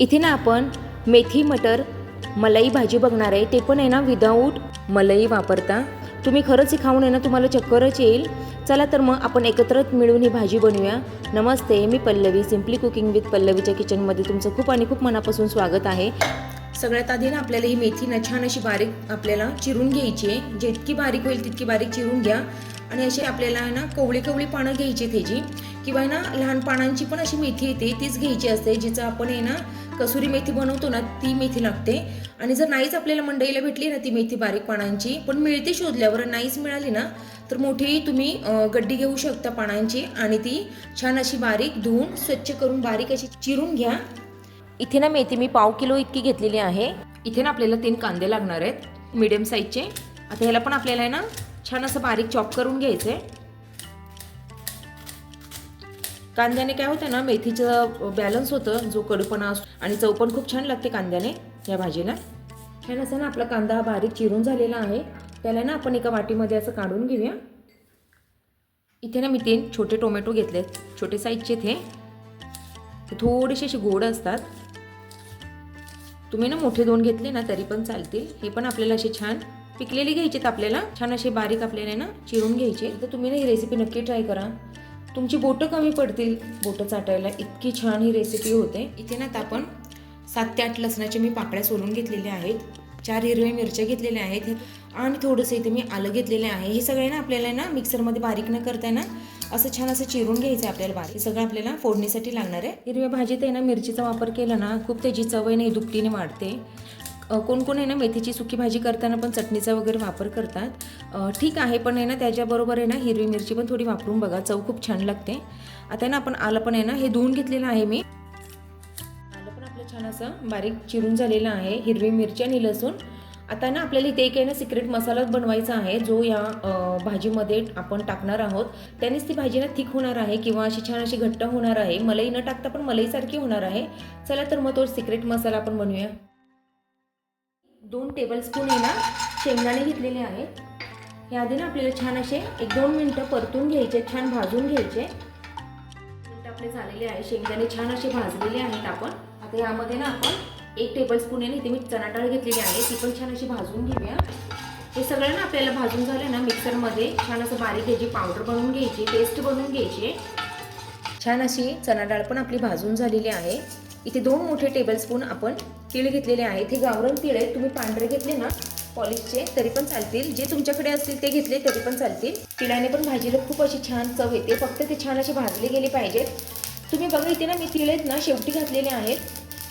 इथे ना आपण मेथी मटर मलाई भाजी बघणार आहे. ते पण आहे ना विदाऊट मलाई वापरता. तुम्ही खरंच हे खाऊन आहे ना तुम्हाला चक्करच येईल. चला तर मग आपण एकत्र मिळून ही भाजी बनवूया. नमस्ते मी पल्लवी सिम्पली कुकिंग विथ पल्लवीच्या किचनमध्ये तुमचं खूप आणि खूप मनापासून स्वागत आहे. सगळ्यात आधी ना आपल्याला ही मेथी ना छान अशी बारीक आपल्याला चिरून घ्यायची आहे. जितकी बारीक होईल तितकी बारीक चिरून घ्या. आणि अशी आपल्याला आहे ना कवळी कवळी पानं घ्यायची त्याची किंवा आहे ना लहान पानांची पण अशी मेथी येते तीच घ्यायची असते जिचं आपण आहे ना कसुरी मेथी बनवतो ना ती मेथी लागते. आणि जर नाहीच आपल्याला मंडईला भेटली ना ती मेथी बारीक पानांची पण मिळते शोधल्यावर नाहीच मिळाली ना तर मोठी तुम्ही गड्डी घेऊ शकता पानांची आणि ती छान अशी बारीक धुवून स्वच्छ करून बारीक अशी चिरून घ्या. इथे ना मेथी मी पाव किलो इतकी घेतलेली आहे. इथे ना आपल्याला तीन कांदे लागणार आहेत मीडियम साईजचे आता ह्याला पण आपल्याला आहे ना छान असं बारीक चॉप करून घ्यायचं आहे कांद्याने काय होतं ना मेथीचं बॅलन्स होतं जो कडूपणा असतो आणि चव पण खूप छान लागते कांद्याने या भाजीला. छान असं ना आपला कांदा हा बारीक चिरून झालेला आहे. त्याला ना आपण एका वाटीमध्ये असं काढून घेऊया. इथे ना मी तीन छोटे टोमॅटो घेतले छोटे साईजचे ते ते थोडेसे असे गोड असतात. तुम्ही ना मोठे दोन घेतले ना तरी पण चालतील. हे पण आपल्याला असे छान पिकलेले घ्यायचेत आपल्याला. छान असे बारीक आपल्याला ना चिरून घ्यायचे. तर तुम्ही ना ही रेसिपी नक्की ट्राय करा. तुमची बोटं कमी पडतील. बोटं चाटायला इतकी छान ही रेसिपी होते. इथे ना आता आपण सात ते आठ लसणाच्या मी पाकळ्या सोलून घेतलेल्या आहेत. चार हिरव्या मिरच्या घेतलेल्या आहेत. आणि थोडंसं इथे मी आलं घेतलेलं आहे. हे सगळे ना आपल्याला ना मिक्सरमध्ये बारीक न करता ना असं छान असं चिरून घ्यायचं आहे आपल्याला बारीक. सगळं आपल्याला फोडणीसाठी लागणार आहे. हिरव्या भाजीत आहे ना मिरचीचा वापर केला ना खूप त्याची चव आहे ना दुपटीने वाढते. कोण कोण आहे ना मेथीची सुकी भाजी करताना पण चटणीचा वगैरे वापर करतात. ठीक आहे पण आहे ना त्याच्याबरोबर आहे ना हिरवी मिरची पण थोडी वापरून बघा चव खूप छान लागते. आता आहे ना आपण आलं पण आहे ना हे धुवून घेतलेलं आहे मी. आलं पण आपलं छान असं बारीक चिरून झालेलं आहे हिरवी मिरची आणि लसूण. आता ना आपल्याला इथे एक आहे ना सिक्रेट मसालाच बनवायचा आहे जो या भाजीमध्ये आपण टाकणार आहोत. त्यानेच ती भाजी ना थिक होणार आहे किंवा अशी छान अशी घट्ट होणार आहे. मलाई न टाकता पण मलईसारखी होणार आहे. चला तर मग तो सिक्रेट मसाला आपण बनवूया. दोन टेबलस्पून आहे ना शेंगदाणे घेतलेले आहेत. हे आधी ना आपल्याला छान असे एक दोन मिनटं परतून घ्यायचे छान भाजून घ्यायचे. मिनटं आपले झालेले आहे शेंगदाणे छान असे भाजलेले आहेत आपण. आता यामध्ये ना आपण एक टेबलस्पून आहे ना इथे मी चणाडाळ घेतलेली आहे ती पण छान अशी भाजून घेऊया. हे सगळं ना आपल्याला भाजून झालं ना मिक्सरमध्ये छान असं बारीक घ्यायची पावडर बनवून घ्यायची पेस्ट बनवून घ्यायची. छान अशी चणा डाळ पण आपली भाजून झालेली आहे. इथे दोन मोठे टेबलस्पून आपण तीळ घेतलेले आहेत. हे गावरण तीळ आहेत. तुम्ही पांढरे घेतले ना पॉलिशचे तरी पण चालतील. जे तुमच्याकडे असतील ते घेतले तरी पण चालतील. तिळाने पण भाजीला खूप अशी छान चव येते. फक्त ते छान असे भाजले गेले पाहिजेत. तुम्ही बघा इथे ना मी तिळ आहेत ना शेवटी घातलेले आहेत.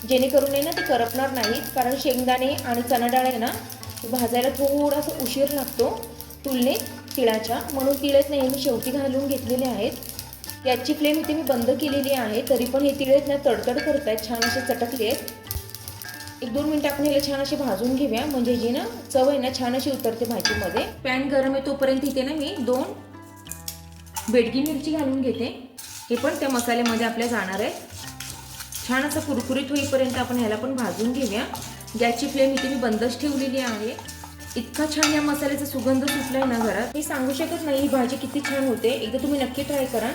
जेणेकरून आहे ना ते करपणार नाहीत. कारण शेंगदाणे आणि चणा डाळ आहे ना भाजायला थोडासा उशीर लागतो तुलनेत तिळाच्या. म्हणून तिळ आहेत ना हे मी शेवटी घालून घेतलेले आहेत. याची फ्लेम इथे मी बंद केलेली आहे. तरी पण हे तिळ आहेत ना तडतड करत आहेत छान असे चटकले आहेत. एक दोन मिनटं आपण ह्याला छान अशी भाजून घेऊया. म्हणजे जी ना चव आहे ना छान अशी उतरते भाजीमध्ये. पॅन गरम आहे तोपर्यंत इथे ना मी दोन बेडगी मिरची घालून घेते. हे पण त्या मसाल्यामध्ये आपल्या जाणार आहे. छान असं कुरकुरीत होईपर्यंत आपण ह्याला पण भाजून घेऊया. गॅसची फ्लेम इथे मी बंदच ठेवलेली आहे. इतका छान या मसाल्याचा सुगंध सुटलाय ना घरात मी सांगू शकत नाही ही भाजी किती छान होते. एकदा तुम्ही नक्की ट्राय करा.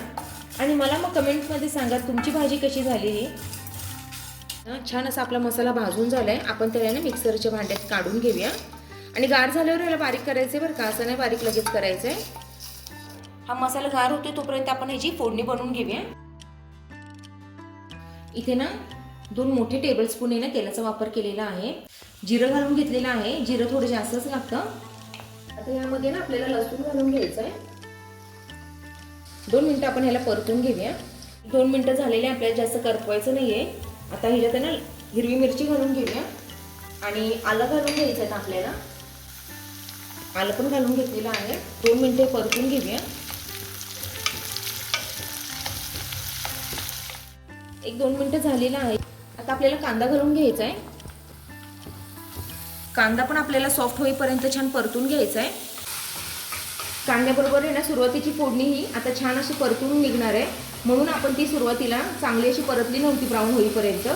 आणि मला मग कमेंटमध्ये सांगा तुमची भाजी कशी झाली छान असा आपला मसाला भाजून झालाय. आपण त्याला ना मिक्सरच्या भांड्यात काढून घेऊया. आणि गार झाल्यावर याला बारीक करायचं बरं का असं नाही बारीक लगेच करायचं आहे हा मसाला गार होतो तोपर्यंत आपण ह्याची फोडणी बनवून घेऊया. इथे ना दोन मोठे टेबलस्पून आहे ना तेलाचा वापर केलेला आहे. जिरं घालून घेतलेलं आहे. जिरं थोडं जास्तच लागतं. आता यामध्ये ना आपल्याला लसूण घालून घ्यायचं आहे दोन मिनटं आपण ह्याला परतून घेऊया. दोन मिनटं झालेले आपल्याला जास्त करपवायचं नाही आहे आता ह्याच्यात आहे ना हिरवी मिरची घालून घेऊया. आणि आलं घालून घ्यायचं आहे आपल्याला. आलं पण घालून घेतलेलं आहे. दोन मिनटे परतून घेऊया. एक दोन मिनटं झालेलं आहे. आता आपल्याला कांदा घालून घ्यायचा आहे. कांदा पण आपल्याला सॉफ्ट होईपर्यंत छान परतून घ्यायचा आहे. कांद्याबरोबर आहे ना सुरुवातीची फोडणी ही आता छान अशी परतून निघणार आहे. म्हणून आपण ती सुरुवातीला चांगली अशी परतली नव्हती ब्राऊन होईपर्यंत.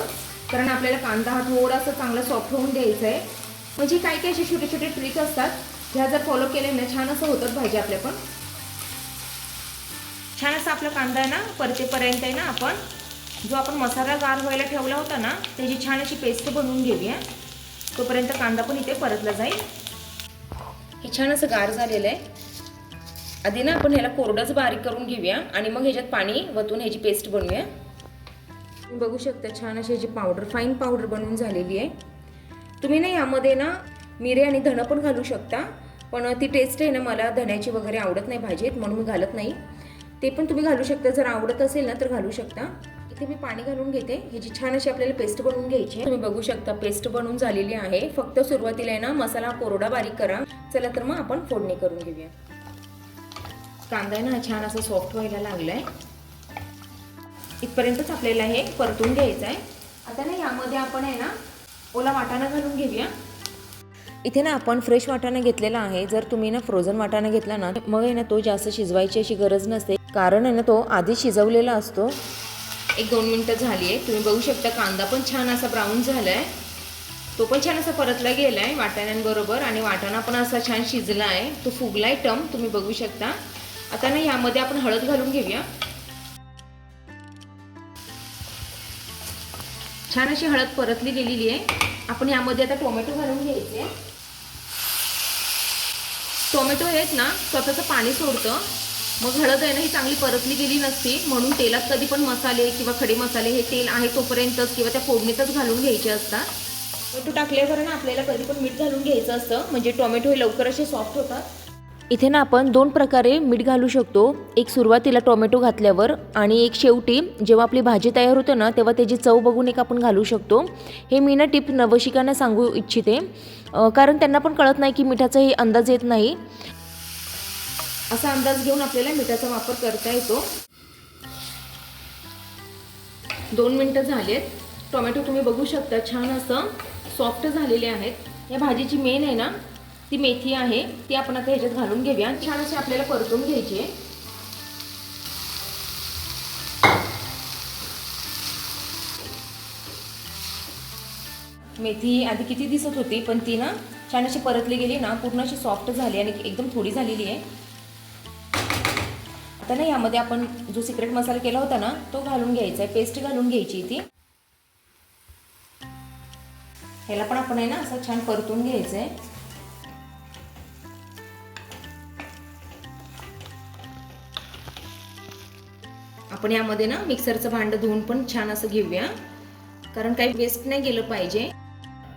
कारण आपल्याला कांदा हा थोडासा चांगला सॉफ्ट होऊन द्यायचा आहे. म्हणजे काही काही असे छोटे छोटे ट्रिक असतात. ह्या जर फॉलो केले ना छान असं होतात भाजी आपल्या पण. छान असा आपला कांदा आहे ना परतेपर्यंत आहे ना आपण. जो आपण मसाला गार व्हायला ठेवला होता ना त्याची छान अशी पेस्ट बनवून घेऊया. तोपर्यंत कांदा पण इथे परतला जाईल. हे छान असं गार झालेलं आहे. आधी ना आपण ह्याला कोरडंच बारीक करून घेऊया आणि मग ह्याच्यात पाणी वतून ह्याची पेस्ट बनवूया. तुम्ही बघू शकता छान अशी ह्याची पावडर फाईन पावडर बनवून झालेली आहे. तुम्ही ना यामध्ये ना मिरे आणि धणं पण घालू शकता पण ती टेस्ट आहे ना मला धण्याची वगैरे आवडत नाही भाजीत म्हणून मी घालत नाही. ते पण तुम्ही घालू शकता जर आवडत असेल ना तर घालू शकता. इथे मी पाणी घालून घेते ह्याची छान अशी आपल्याला पेस्ट बनवून घ्यायची आहे. तुम्ही बघू शकता पेस्ट बनवून झालेली आहे. फक्त सुरुवातीला आहे ना मसाला कोरडा बारीक करा. चला तर मग आपण फोडणी करून घेऊया. कांदा आहे ना छान असं सॉफ्ट व्हायला लागलाय. इथपर्यंतच आपल्याला हे परतून घ्यायचं आहे. आता ना यामध्ये आपण आहे ना ओला वाटाणा घालून घेऊया. इथे ना आपण फ्रेश वाटाणा घेतलेला आहे. जर तुम्ही ना फ्रोझन वाटाणा घेतला ना मग आहे ना तो जास्त शिजवायची अशी गरज नसते. कारण आहे ना तो आधी शिजवलेला असतो. एक दोन मिनटं झाली आहे. तुम्ही बघू शकता कांदा पण छान असा ब्राऊन झाला आहे तो पण छान असा परतला गेला आहे वाटाण्यांबरोबर. आणि वाटाणा पण असा छान शिजला आहे तो फुगलाय टम तुम्ही बघू शकता. आता ना यामध्ये आपण हळद घालून घेऊया. छान अशी हळद परतली गेलेली आहे. आपण यामध्ये आता टोमॅटो घालून घ्यायचे. टोमॅटो आहेत ना स्वतःचं पाणी सोडतं. मग हळद आहे ना ही चांगली परतली गेली नसती. म्हणून तेलात कधी पण मसाले किंवा खडे मसाले हे तेल आहे तोपर्यंतच किंवा त्या फोडणीतच घालून घ्यायचे असतात. टोमॅटो टाकल्यावर ना आपल्याला कधी पण मीठ घालून घ्यायचं असतं. म्हणजे टोमॅटो हे लवकर असे सॉफ्ट होतात. इथे ना आपण दोन प्रकारे मीठ घालू शकतो. एक सुरुवातीला टोमॅटो घातल्यावर आणि एक शेवटी जेव्हा आपली भाजी तयार होते ना तेव्हा त्याची चव बघून एक आपण घालू शकतो. हे मी ना टिप नवशिकांना सांगू इच्छिते. कारण त्यांना पण कळत नाही की मिठाचाही अंदाज येत नाही. असा अंदाज घेऊन आपल्याला मिठाचा वापर करता येतो. दोन मिनटं झालेत. टोमॅटो तुम्ही बघू शकता छान असं सॉफ्ट झालेले आहेत. या भाजीची मेन आहे ना ती मेथी आहे ती आपण आता ह्याच्यात घालून घेऊया. छान अशी आपल्याला परतून घ्यायची. आहे मेथी आधी किती दिसत होती पण ती ना छान अशी परतली गेली ना पूर्ण अशी सॉफ्ट झाली आणि एकदम थोडी झालेली आहे. आता ना यामध्ये आपण जो सिक्रेट मसाला केला होता ना तो घालून घ्यायचा आहे. पेस्ट घालून घ्यायची ती. ह्याला पण आपण आहे ना असं छान परतून घ्यायचं आहे आपण यामध्ये ना मिक्सरचं भांडं धुवून पण छान असं घेऊया. कारण काही वेस्ट नाही गेलं पाहिजे.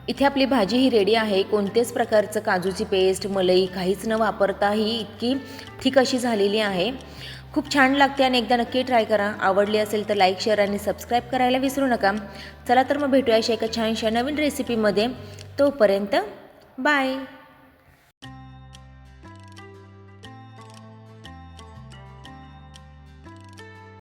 इथे आपली भाजी ही रेडी आहे. कोणत्याच प्रकारचं काजूची पेस्ट मलई काहीच न वापरता ही इतकी थिक अशी झालेली आहे. खूप छान लागते आणि एकदा नक्की ट्राय करा. आवडली असेल तर लाईक शेअर आणि सबस्क्राईब करायला विसरू नका. चला तर मग भेटूया अशा एका छानशा नवीन रेसिपीमध्ये तोपर्यंत बाय